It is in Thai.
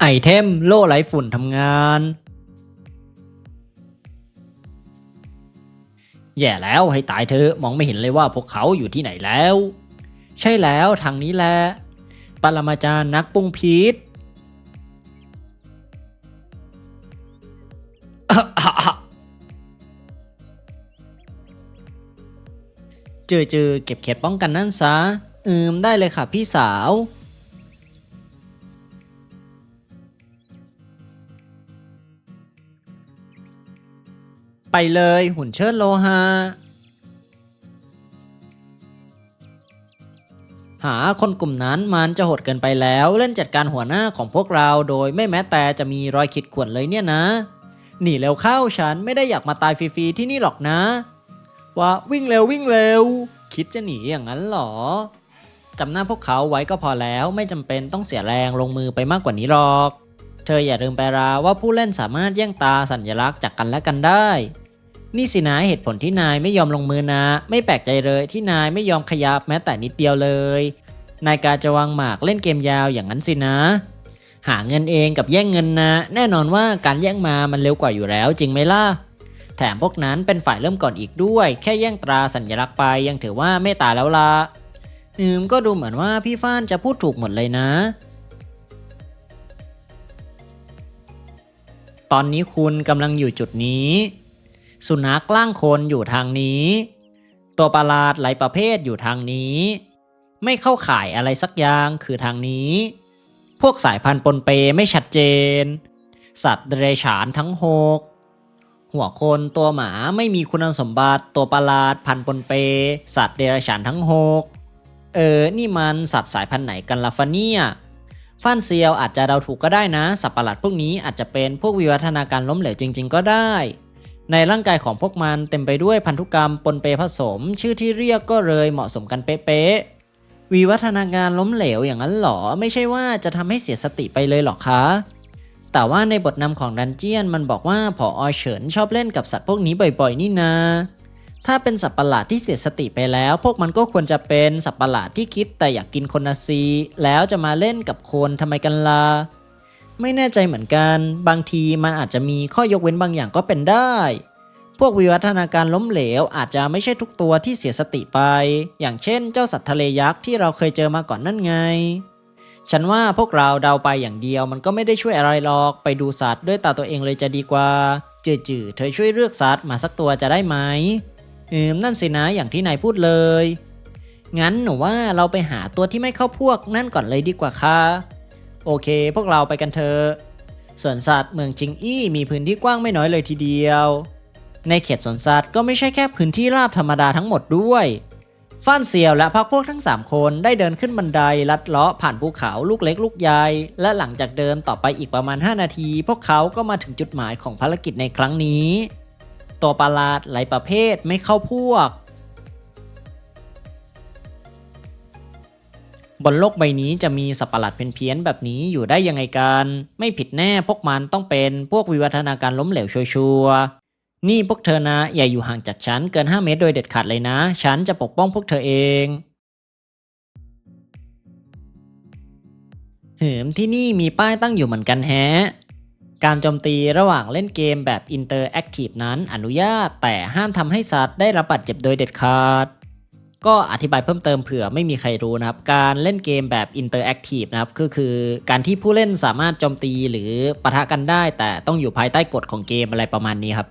ไอเทมโล่ไร้ฝุ่นทำงาน แย่แล้วให้ตายเธอมองไม่เห็นเลยว่าพวกเขาอยู่ที่ไหนแล้ว ใช่แล้วทางนี้แหละปรมาจารย์นักปรุงพิษเจอเจอเก็บเข็ดป้องกันนั่นซะ อืม ได้เลยค่ะพี่สาว ไปเลยหุ่นเชิดโลหะ หาคนกลุ่มนั้นมันจะโหดเกินไปแล้ว เล่นจัดการหัวหน้าของพวกเราโดยไม่แม้แต่จะมีรอยขีดข่วนเลยเนี่ยนะ หนีเร็วเข้าฉันไม่ได้อยากมาตายฟรีๆที่นี่หรอกนะ ว่าวิ่งเร็ววิ่งเร็ว คิดจะหนีอย่างนั้นเหรอจำหน้าพวกเขาไว้ก็พอแล้วไม่จำเป็นต้องเสียแรงลงมือไปมากกว่านี้หรอก เธออย่าลืมไปราว่าผู้เล่นสามารถแย่งตาสัญลักษณ์จากกันและกันได้ นี่สินะเหตุผลที่นายไม่ยอมลงมือนะ ไม่แปลกใจเลยที่นายไม่ยอมขยับแม้แต่นิดเดียวเลย นายกาจะวางหมากเล่นเกมยาวอย่างนั้นสินะ หาเงินเองกับแย่งเงินนะ แน่นอนว่าการแย่งมามันเร็วกว่าอยู่แล้วจริงไหมล่ะแถมพวกนั้นเป็นฝ่ายเริ่มก่อนอีกด้วย แค่แย่งตราสัญลักษณ์ไปยังถือว่าเมตตาแล้วละอืมก็ดูเหมือนว่าพี่ฟ้านจะพูดถูกหมดเลยนะ ตอนนี้คุณกำลังอยู่จุดนี้ สุนัขล่างคนอยู่ทางนี้ ตัวประหลาดหลายประเภทอยู่ทางนี้ ไม่เข้าข่ายอะไรสักอย่างคือทางนี้ พวกสายพันธุ์ปนเปไม่ชัดเจน สัตว์เดรัจฉานทั้งหกหัวคนตัวหมาไม่มีคุณสมบัติตัวประหลาดพันปนเป สัตว์เดรัจฉานทั้งหกเออ นี่มันสัตว์สายพันธุ์ไหนกันล่ะฟะเนี่ย ฟ้านเซียวอาจจะเดาถูกก็ได้นะ สัตว์ประหลาดพวกนี้อาจจะเป็นพวกวิวัฒนาการล้มเหลวจริง ๆ ก็ได้ ในร่างกายของพวกมันเต็มไปด้วยพันธุกรรมปนเปผสม ชื่อที่เรียกก็เลยเหมาะสมกันเป๊ะๆวิวัฒนาการล้มเหลวอย่างนั้นหรอ ไม่ใช่ว่าจะทำให้เสียสติไปเลยหรอคะแต่ว่าในบทนำของดันเจียนมันบอกว่าผออเฉินชอบเล่นกับสัตว์พวกนี้บ่อยๆ นี่นา ถ้าเป็นสัตว์ประหลาดที่เสียสติไปแล้ว พวกมันก็ควรจะเป็นสัตว์ประหลาดที่คิดแต่อยากกินคนนะซี แล้วจะมาเล่นกับคนทำไมกันล่ะไม่แน่ใจเหมือนกัน บางทีมันอาจจะมีข้อยกเว้นบางอย่างก็เป็นได้ พวกวิวัฒนาการล้มเหลวอาจจะไม่ใช่ทุกตัวที่เสียสติไป อย่างเช่น เจ้าสัตว์ทะเลยักษ์ที่เราเคยเจอมาก่อนนั่นไง ฉันว่าพวกเราเดาไปอย่างเดียวมันก็ไม่ได้ช่วยอะไรหรอก ไปดูสัตว์ด้วยตาตัวเองเลยจะดีกว่า จืดๆเธอช่วยเลือกสัตว์มาสักตัวจะได้ไหม อืมนั่นสินะอย่างที่นายพูดเลย งั้นหนูว่าเราไปหาตัวที่ไม่เข้าพวกนั่นก่อนเลยดีกว่าค่ะ โอเค พวกเราไปกันเถอะสวนสัตว์เมืองจิงอี้มีพื้นที่กว้างไม่น้อยเลยทีเดียว ในเขตสวนสัตว์ก็ไม่ใช่แค่พื้นที่ราบธรรมดาทั้งหมดด้วยฟ้านเซียวและพักพวกทั้ง 3 คนได้เดินขึ้นบันไดลัดเลาะผ่านภูเขาลูกเล็กลูกใหญ่ และหลังจากเดินต่อไปอีกประมาณ 5 นาที พวกเขาก็มาถึงจุดหมายของภารกิจในครั้งนี้ ตัวประหลาดหลายประเภทไม่เข้าพวก บนโลกใบนี้จะมีสัตว์ประหลาดเพี้ยนๆแบบนี้อยู่ได้ยังไงกัน ไม่ผิดแน่พวกมันต้องเป็นพวกวิวัฒนาการล้มเหลวชัวร์ๆนี่พวกเธอนะอย่าอยู่ห่างจากฉันเกิน 5 เมตรโดยเด็ดขาดเลยนะ ฉันจะปกป้องพวกเธอเองเหิมที่นี่มีป้ายตั้งอยู่เหมือนกันแฮะ การโจมตีระหว่างเล่นเกมแบบ Interactive นั้นอนุญาตแต่ห้ามทำให้สัตว์ได้รับบาดเจ็บโดยเด็ดขาด ก็อธิบายเพิ่มเติมเผื่อไม่มีใครรู้นะครับ การเล่นเกมแบบ Interactive นะครับก็คือการที่ผู้เล่นสามารถโจมตีหรือปะทะกันได้ แต่ต้องอยู่ภายใต้กฎของเกมอะไรประมาณนี้ครับ